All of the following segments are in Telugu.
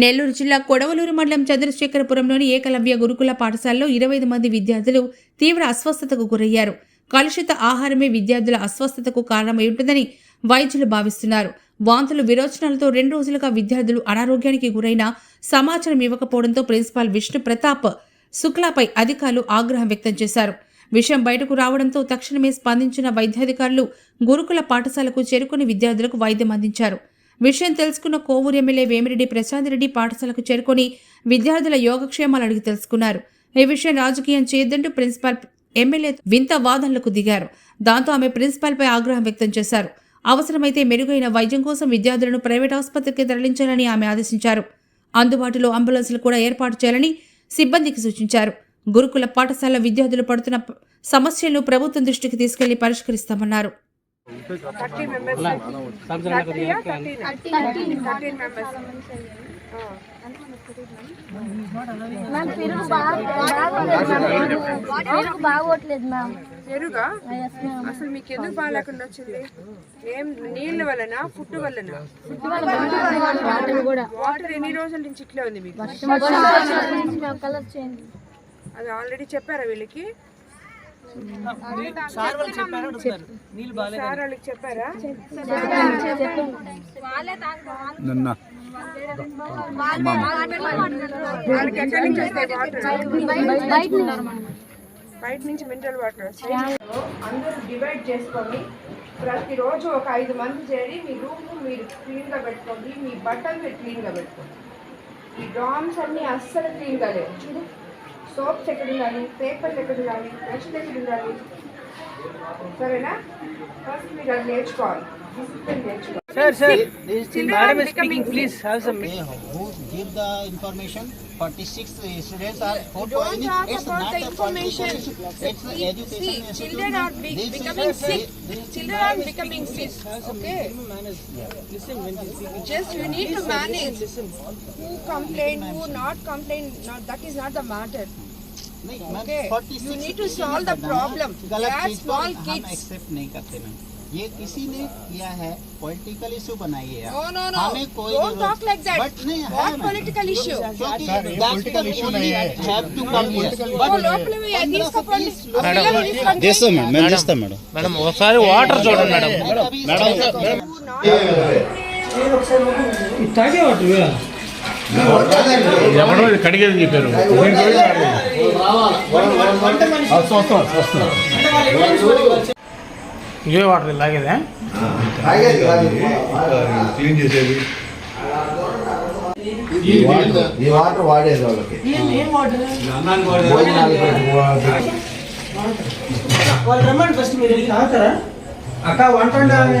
నెల్లూరు జిల్లా కొడవలూరు మండలం చంద్రశేఖరపురంలోని ఏకలవ్య గురుకుల పాఠశాలలో ఇరవై ఐదు మంది విద్యార్థులు తీవ్ర అస్వస్థతకు గురయ్యారు. కలుషిత ఆహారమే విద్యార్థుల అస్వస్థతకు కారణమై ఉంటుందని వైద్యులు భావిస్తున్నారు. వాంతులు విరోచనాలతో రెండు రోజులుగా విద్యార్థులు అనారోగ్యానికి గురైన సమాచారం ఇవ్వకపోవడంతో ప్రిన్సిపాల్ విష్ణు ప్రతాప్ శుక్లాపై అధికారులు ఆగ్రహం వ్యక్తం చేశారు. విషయం బయటకు రావడంతో తక్షణమే స్పందించిన వైద్యాధికారులు గురుకుల పాఠశాలకు చేరుకుని విద్యార్థులకు వైద్యం అందించారు. విషయం తెలుసుకున్న కోవూరు ఎమ్మెల్యే వేమిరెడ్డి ప్రశాంత్ రెడ్డి పాఠశాలకు చేరుకొని విద్యార్థుల యోగక్షేమాలు అడిగి తెలుసుకున్నారు. ఈ విషయం రాజకీయం చేయొద్దంటూ ప్రిన్సిపాల్ ఎమ్మెల్యే వింత వాదనలకు దిగారు. దాంతో ఆమె ప్రిన్సిపాల్పై ఆగ్రహం వ్యక్తం చేశారు. అవసరమైతే మెరుగైన వైద్యం కోసం విద్యార్థులను ప్రైవేట్ ఆసుపత్రికి తరలించాలని ఆమె ఆదేశించారు. అందుబాటులో అంబులెన్సులు కూడా ఏర్పాటు చేయాలని సిబ్బందికి సూచించారు. గురుకుల పాఠశాల విద్యార్థులు పడుతున్న సమస్యలను ప్రభుత్వం దృష్టికి తీసుకెళ్ళి పరిష్కరిస్తామన్నారు. థర్టీ మెంబర్స్ థర్టీయా థర్టీన్ మెంబర్స్ మ్యామ్ పెరుగు బాగోట్లేదు పెరుగు బాగోట్లేదు మ్యామ్ పెరుగా? ఎస్ మ్యామ్ అసలు మీకు ఎందుకు బాగాలేకుండా వచ్చింది? ఏం నీళ్ళ వలన ఫుడ్ వలన వాటర్ ఎన్ని రోజుల నుంచి ఇట్లే ఉంది మీకు? అది ఆల్రెడీ చెప్పారా వీళ్ళకి? నిన్న బయట నుంచి మినరల్ వాటర్ అందరూ డివైడ్ చేసుకొని ప్రతిరోజు ఒక ఐదు మంది చేరి మీ రూమ్ మీరు క్లీన్గా పెట్టుకోండి మీ బట్టలు మీరు క్లీన్గా పెట్టుకోండి. ఈ డామ్స్ అన్నీ అస్సలు క్లీన్గా లేవు. చూడు సోప్స్ ఎక్కడ ఉండాలి పేపర్లు ఎక్కడ ఉండాలి బ్రష్లు ఎక్కడ ఉండాలి సరేనా ఫస్ట్ మీరు అది నేర్చుకోవాలి డిసిప్లిన్ నేర్చుకోవాలి sir sir madam is speaking please have some They who give the information, 46 students are for Don't talk it's about not the a information. political issue. It's an education See, institute. children are be- These becoming students- sick. these- Children are becoming sick. Okay. listen when you speak Just you need to manage. Who complain, who not complain, not, that is not the matter. नहीं, ma'am, Okay. 46 You need to किसी solve ने the बताया, problem. गलत They are चीज को small हम kids. एक्सेप्ट नहीं करते मैम ये किसी ने किया है पॉलिटिकल इशू बनाइए आप। No, no, no. हमें कोई Don't जरूरत- talk like that. But नहीं है What मैम। political issue? क्योंकि that's the only have to come here. Oh, లోపల పోయి అది తీసుకోపోండి. ఆ పిల్లలు తీసుకోండి. చేస్తాం మేడం మేము చేస్తాం మేడం మేడం ఒకసారి వాటర్ ఎవడో కడిగేది. చెప్పారు ఇవే వాటర్ లాగేదా? క్లీన్ చేసేది. ఈ వాటర్ వాడేది వాళ్ళకి. వాళ్ళు రమ్మండి ఫస్ట్ మీరు అక్క వంట వండాలని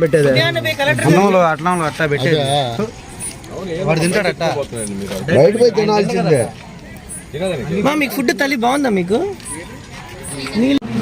వాటర్. అన్నంలో అట్లంలో అట్టా పెట్టేది. వాడు తింటాడు అట్టా బయట పోయి తినాల్సిందే. మా మీకు ఫుడ్ తల్లి బాగుందా మీకు?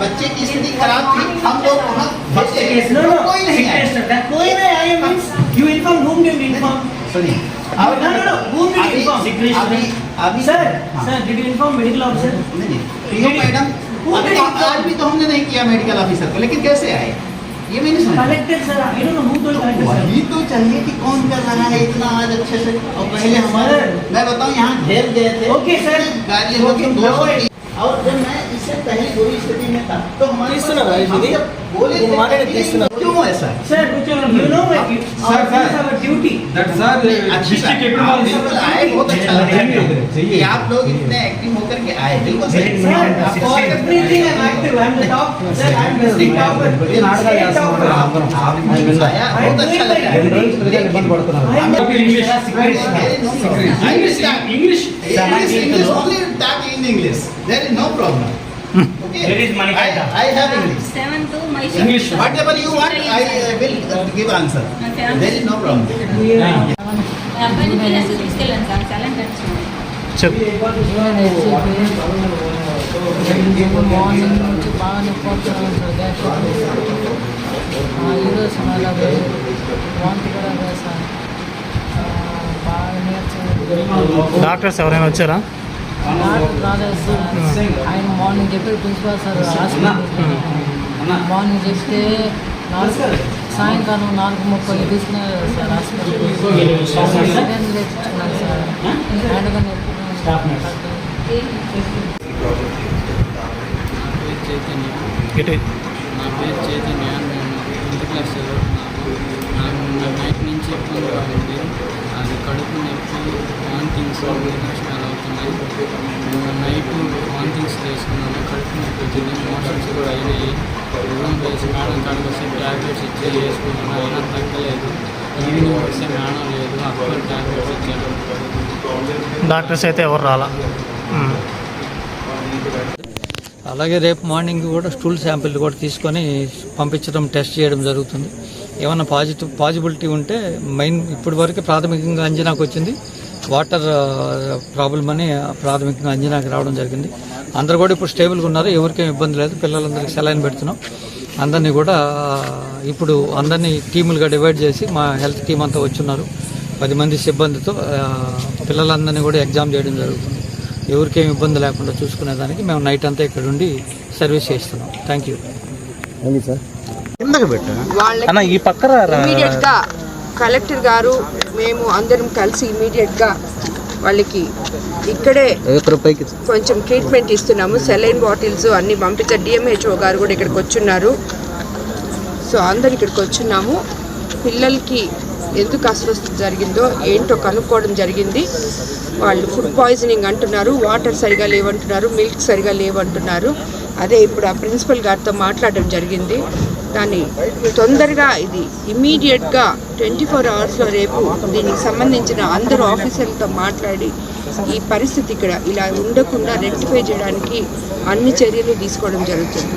बच्चे की स्थिति खराब थी हम लोग कोई नहीं कोई नहीं आया means you inform room did inform sorry अभी सर सर मेडिकल ऑफिसर नहीं मैडम आज भी तो हमने नहीं किया मेडिकल ऑफिसर को लेकिन कैसे आए? ये मैंने सुना collector sir don't know who told collected, sir. वही तो चाहिए कि कौन कर रहा है इतना आज अच्छे से। और पहले हमारे मैं बताऊँ यहाँ घेर गए थे। ओके सर गाड़ी हो I- और जब मैं इससे पहले बुरी स्थिति में था तो हमारी सुना भाई भाई, क्यों ऐसा आप लोग इतने एक्टिव होकर के आए English English English English English Manikanta. I, I have English. Seven to my English. Whatever you want I uh, will uh, give answer. There is no problem. చెప్పు మార్నింగ్ నుంచి బాగా నొప్పి ఈరోజు మళ్ళీ వాంతి కూడా వేస్తాను బాగా డాక్టర్స్ ఎవరైనా వచ్చారా? రాలేదు సార్ ఆయన మార్నింగ్ చెప్పి ప్రిన్సిపాల్ సార్ హాస్పిటల్ మార్నింగ్ చెప్తే నాలుగు సాయంకాలం నాలుగు ముప్పై తీసుకున్నారు సార్ హాస్పిటల్ సెకండ్ తెచ్చుకున్నాను సార్ చైతన్య నా పేరు చైతన్య నేను టెన్త్ క్లాస్ నాకు నైట్ నుంచి ఉంది అది కడుపు నొప్పి వాంతింగ్స్ నష్టాలు నిన్న నైట్ వాంతింగ్స్ చేసుకున్నాను. కడుపు నొప్పి వచ్చింది మోషన్స్ కూడా అయినాయి. రూమ్ వేసి మేడం కాడికి వస్తే ట్యాబ్లెట్స్ ఇచ్చి వేసుకున్నాను అయినా తగ్గలేదు. ఈవినింగ్ వస్తే మేడం లేదు. అక్కడ ట్యాబ్లెట్స్ ఇచ్చాను. డాక్టర్స్ అయితే ఎవరు రాలా. అలాగే రేపు మార్నింగ్ కూడా స్టూల్ శాంపిల్ కూడా తీసుకొని పంపించడం టెస్ట్ చేయడం జరుగుతుంది. ఏమైనా పాజిటివ్ పాజిబిలిటీ ఉంటే మెయిన్ ఇప్పటి వరకు ప్రాథమికంగా అంచనాకు వచ్చింది. వాటర్ ప్రాబ్లం అని ప్రాథమికంగా అంచనాకి రావడం జరిగింది. అందరు కూడా ఇప్పుడు స్టేబుల్గా ఉన్నారు. ఎవరికేం ఇబ్బంది లేదు. పిల్లలందరికీ సెలైన్ పెడుతున్నాం. అందరినీ కూడా ఇప్పుడు అందరినీ టీములుగా డివైడ్ చేసి మా హెల్త్ టీం అంతా వచ్చున్నారు. పది మంది సిబ్బందితో పిల్లలందరినీ కూడా ఎగ్జామ్ చేయడం జరుగుతుంది. ఎవరికేం ఇబ్బంది లేకుండా చూసుకునేదానికి మేము నైట్ అంతా ఇక్కడ ఉండి సర్వీస్ చేస్తున్నాం. Thank you. అన్న ఈ పక్కన కలెక్టర్ గారు మేము అందరం కలిసి ఇమీడియట్గా వాళ్ళకి ఇక్కడే కొంచెం ట్రీట్మెంట్ ఇస్తున్నాము. సెలైన్ బాటిల్స్ అన్ని పంపించారు. డిఎంహెచ్ఓ గారు కూడా ఇక్కడికి వచ్చున్నారు. సో అందరు ఇక్కడికి వచ్చున్నాము. పిల్లలకి ఎందుకు అస్వస్థత జరిగిందో ఏంటో కనుక్కోవడం జరిగింది. వాళ్ళు ఫుడ్ పాయిజనింగ్ అంటున్నారు. వాటర్ సరిగా లేవంటున్నారు. మిల్క్ సరిగా లేవంటున్నారు. అదే ఇప్పుడు ఆ ప్రిన్సిపల్ గారితో మాట్లాడడం జరిగింది. దాన్ని తొందరగా ఇది ఇమీడియట్గా ట్వంటీ ఫోర్ అవర్స్లో రేపు దీనికి సంబంధించిన అందరు ఆఫీసర్లతో మాట్లాడి ఈ పరిస్థితి ఇక్కడ ఇలా ఉండకుండా రెక్టిఫై చేయడానికి అన్ని చర్యలు తీసుకోవడం జరుగుతుంది.